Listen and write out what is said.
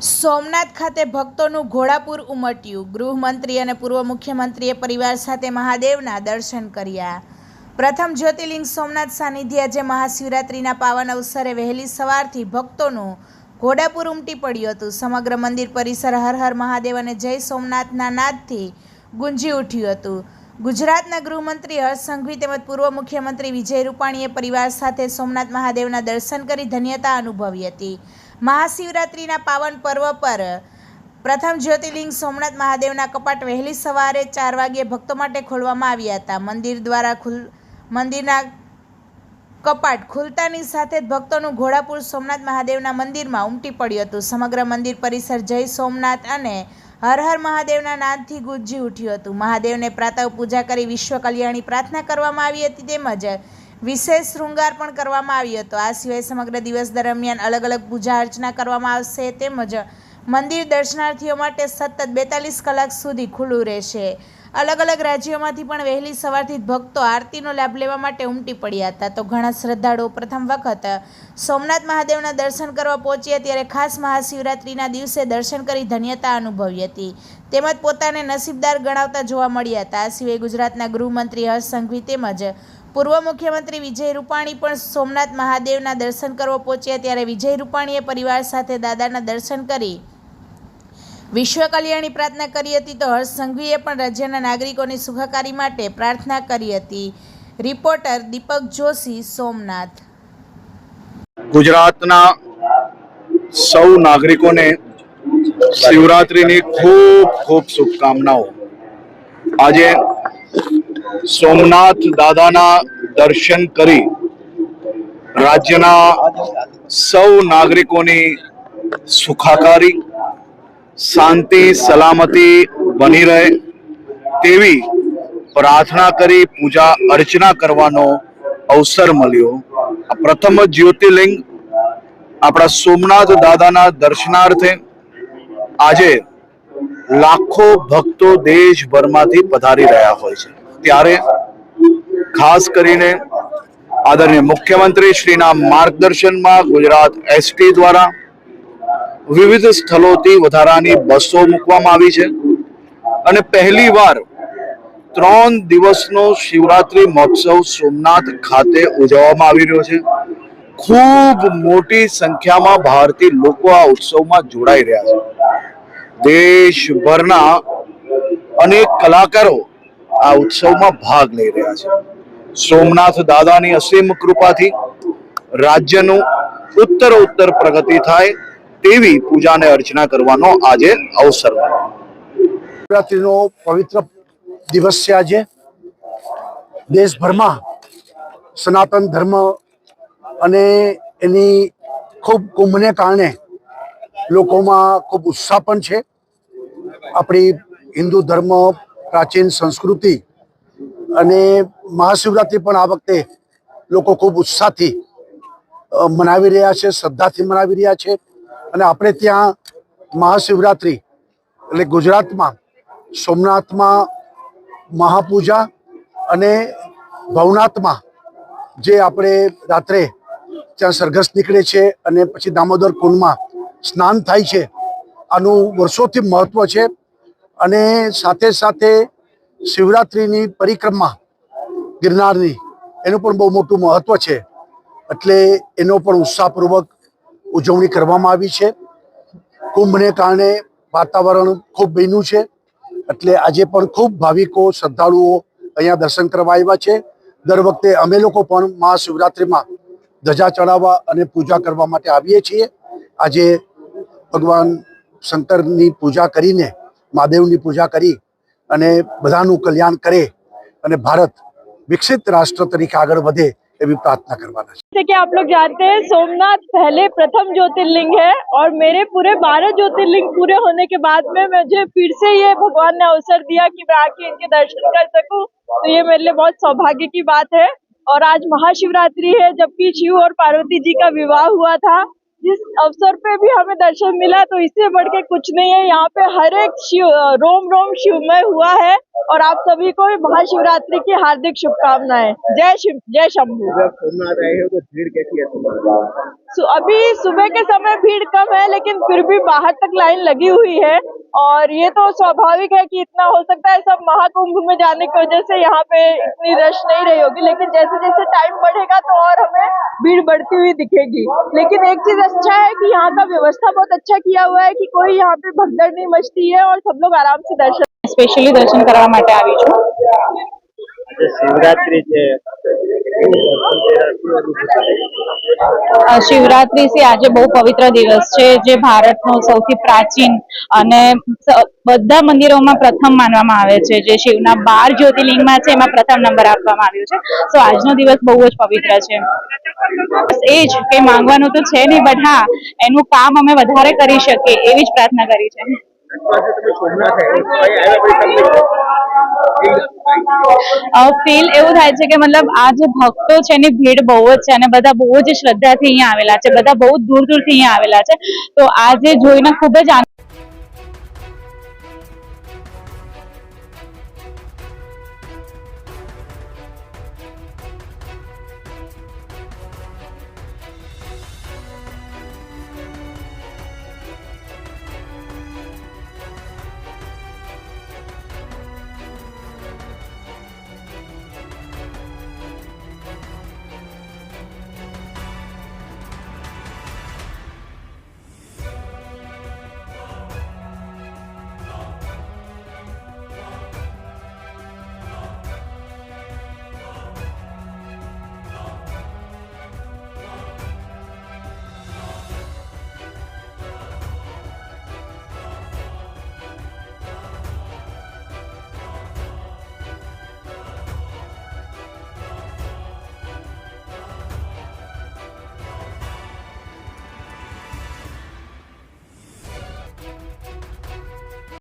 સોમનાથ ખાતે ભક્તોનું ઘોડાપુર ઉમટ્યું. ગૃહમંત્રી અને પૂર્વ મુખ્યમંત્રીએ પરિવાર સાથે મહાદેવના દર્શન કર્યા. પ્રથમ જ્યોતિર્લિંગ સોમનાથ સાનિધ્ય આજે મહાશિવરાત્રિના પાવન અવસરે વહેલી સવારથી ભક્તોનું ઘોડાપુર ઉમટી પડ્યું હતું. સમગ્ર મંદિર, પરિસર હર હર મહાદેવ અને જય સોમનાથના નાદથી ગુંજી ઉઠ્યું હતું. ગુજરાતના ગૃહમંત્રી હર્ષ સંઘવી તેમજ પૂર્વ મુખ્યમંત્રી વિજય રૂપાણીએ પરિવાર સાથે સોમનાથ મહાદેવના દર્શન કરી ધન્યતા અનુભવી હતી. મહાશિવરાત્રિના પાવન પર્વ પર પ્રથમ જ્યોતિર્લિંગ સોમનાથ મહાદેવના કપાટ વહેલી સવારે ચાર વાગ્યે ભક્તો માટે ખોલવામાં આવ્યા હતા. મંદિર દ્વારા ખુલ, મંદિરના કપાટ ખુલતાની સાથે જ ભક્તોનું ઘોડાપુર સોમનાથ મહાદેવના મંદિરમાં ઉમટી પડ્યું હતું. સમગ્ર મંદિર પરિસર જય સોમનાથ અને હર હર મહાદેવના નાદથી ગુંજી ઉઠ્યું હતું. મહાદેવને પ્રાતઃ પૂજા કરી વિશ્વ કલ્યાણની પ્રાર્થના કરવામાં આવી હતી તેમજ વિશેષ શૃંગાર પણ કરવામાં આવ્યો હતો. આ સિવાય સમગ્ર દિવસ દરમિયાન અલગ અલગ પૂજા અર્ચના કરવામાં આવશે તેમજ મંદિર દર્શનાર્થીઓ માટે સતત બેતાલીસ કલાક સુધી ખુલ્લું રહેશે. અલગ અલગ રાજ્યોમાંથી પણ વહેલી સવારથી જ ભક્તો આરતીનો લાભ લેવા માટે ઉમટી પડ્યા હતા. તો ઘણા શ્રદ્ધાળુઓ પ્રથમ વખત સોમનાથ મહાદેવના દર્શન કરવા પહોંચ્યા ત્યારે ખાસ મહાશિવરાત્રિના દિવસે દર્શન કરી ધન્યતા અનુભવી હતી. તેમજ પોતાને નસીબદાર ગણાવતા જોવા મળ્યા હતા. આ સિવાય ગુજરાતના ગૃહમંત્રી હર્ષ સંઘવી તેમજ પૂર્વ મુખ્યમંત્રી વિજય રૂપાણી પણ સોમનાથ મહાદેવના દર્શન કરવા પહોંચ્યા. ત્યારે વિજય રૂપાણીએ પરિવાર સાથે દાદાના દર્શન કરી વિશ્વ કલ્યાણની પ્રાર્થના કરી હતી તો હર્ષ સંઘવીએ પણ રાજ્યના નાગરિકોની સુખાકારી માટે પ્રાર્થના કરી હતી. રિપોર્ટર દીપક જોશી, સોમનાથ. ગુજરાતના સૌ નાગરિકોને શિવરાત્રિની ખૂબ ખૂબ શુભકામનાઓ. આજે સોમનાથ દાદાના દર્શન કરી રાજ્યના સૌ નાગરિકોની સુખાકારી શાંતિ, સલામતી બની રહે તેવી પ્રાર્થના કરી, પૂજા, અર્ચના કરવાનો અવસર મળ્યો. પ્રથમ જ્યોતિર્લિંગ આપણા સોમનાથ દાદાના દર્શનાર્થે આજે લાખો ભક્તો દેશભરમાંથી પધારી રહ્યા હોય છે. ત્યારે ખાસ કરીને આદરણીય મુખ્યમંત્રી શ્રીના માર્ગદર્શનમાં ગુજરાત એસટી દ્વારા વિવિધ સ્થળોથી વધારાની બસો મૂકવામાં આવી છે. અને પહેલી વાર ત્રણ દિવસનો શિવરાત્રી મહોત્સવ સોમનાથ ખાતે ઉજવવામાં આવી રહ્યો છે. ખૂબ મોટી સંખ્યામાં ભારતીય લોકો આ ઉત્સવમાં જોડાઈ રહ્યા છે. દેશભરના અનેક કલાકારો આ ઉત્સવમાં ભાગ લઈ રહ્યા છે. સોમનાથ દાદાની અસીમ કૃપાથી રાજ્યનું ઉત્તર ઉત્તર પ્રગતિ થાય તેવી પૂજાને અર્ચના કરવાનો આજે અવસર. નવરાત્રિનો પવિત્ર દિવસ છે આજે. દેશભરમાં સનાતન ધર્મ અને એની ખૂબ કુંભને કારણે લોકોમાં ખૂબ ઉત્સાહ પણ છે. આપણી હિન્દુ ધર્મ, પ્રાચીન સંસ્કૃતિ અને મહાશિવરાત્રિ પણ આ વખતે લોકો ખૂબ ઉત્સાહથી મનાવી રહ્યા છે, શ્રદ્ધાથી મનાવી રહ્યા છે. અને આપણે ત્યાં મહાશિવરાત્રિ એટલે ગુજરાતમાં સોમનાથમાં મહાપૂજા અને ભવનાથમાં જે આપણે રાત્રે ત્યાં સરઘસ નીકળે છે અને પછી દામોદર કુંડમાં સ્નાન થાય છે, આનું વર્ષોથી મહત્વ છે. અને સાથે સાથે શિવરાત્રિની પરિક્રમા ગિરનારની એનું પણ બહુ મોટું મહત્વ છે. એટલે એનો પણ ઉત્સાહપૂર્વક ઉજવણી કરવામાં આવી છે. કુંભને કારણે વાતાવરણ ખૂબ બન્યું છે. એટલે આજે પણ ખૂબ ભાવિકો, શ્રદ્ધાળુઓ અહીંયા દર્શન કરવા આવ્યા છે. દર વખતે અમે લોકો પણ મહાશિવરાત્રિમાં ધજા ચડાવવા અને પૂજા કરવા માટે આવીએ છીએ. આજે ભગવાન શંકરની પૂજા કરીને, મહાદેવની પૂજા કરી અને બધાનું કલ્યાણ કરે અને ભારત વિકસિત રાષ્ટ્ર તરીકે આગળ વધે ये भी प्रार्थना करवाना जैसे कि आप लोग जानते हैं, सोमनाथ पहले प्रथम ज्योतिर्लिंग है और मेरे पूरे बारह ज्योतिर्लिंग पूरे होने के बाद में मुझे फिर से ये भगवान ने अवसर दिया कि मैं आके इनके दर्शन कर सकूँ। तो ये मेरे लिए बहुत सौभाग्य की बात है। और आज महाशिवरात्रि है, जबकि शिव और पार्वती जी का विवाह हुआ था। जिस अवसर पे भी हमें दर्शन मिला तो इससे बढ़ के कुछ नहीं है। यहाँ पे हर एक शिव, रोम रोम शिवमय हुआ है और आप सभी को महाशिवरात्रि की हार्दिक शुभकामनाएँ। जय शिव, जय शंभू। सोमनाथ आए हो तो भीड़ कैसी है तुम्हारी सु- अभी सुबह के समय भीड़ कम है लेकिन फिर भी बाहर तक लाइन लगी हुई है और ये तो स्वाभाविक है कि इतना हो सकता है सब महाकुंभ में जाने की वजह से यहाँ पे इतनी रश नहीं रही होगी लेकिन जैसे जैसे टाइम बढ़ेगा तो और हमें भीड़ बढ़ती हुई दिखेगी लेकिन एक चीज अच्छा है कि यहाँ का व्यवस्था बहुत अच्छा किया हुआ है कि कोई यहाँ पे भगदड़ नहीं मचती है और सब लोग आराम से दर्शन સ્પેશિયલી દર્શન કરવા માટે આવી છું આજે શિવરાત્રી છે શિવરાત્રી છે આજે બહુ પવિત્ર દિવસ છે, જે ભારતનો સૌથી પ્રાચીન અને બધા મંદિરોમાં પ્રથમ માનવામાં આવે છે, જે શિવના બાર જ્યોતિર્લિંગમાં છે, એમાં પ્રથમ નંબર આપવામાં આવ્યો છે. તો આજનો દિવસ બહુ જ પવિત્ર છે. એ જ કે માંગવાનું તો છે નહીં બટ હા, એનું કામ અમે વધારે કરી શકીએ, એવી જ પ્રાર્થના કરી છે. ફીલ એવું થાય છે કે મતલબ આ જે ભક્તો છે એની ભીડ બહુ જ છે અને બધા બહુ જ શ્રદ્ધાથી અહીંયા આવેલા છે, બધા બહુ દૂર દૂરથી અહીંયા આવેલા છે. તો આજે જોઈને ખૂબ જ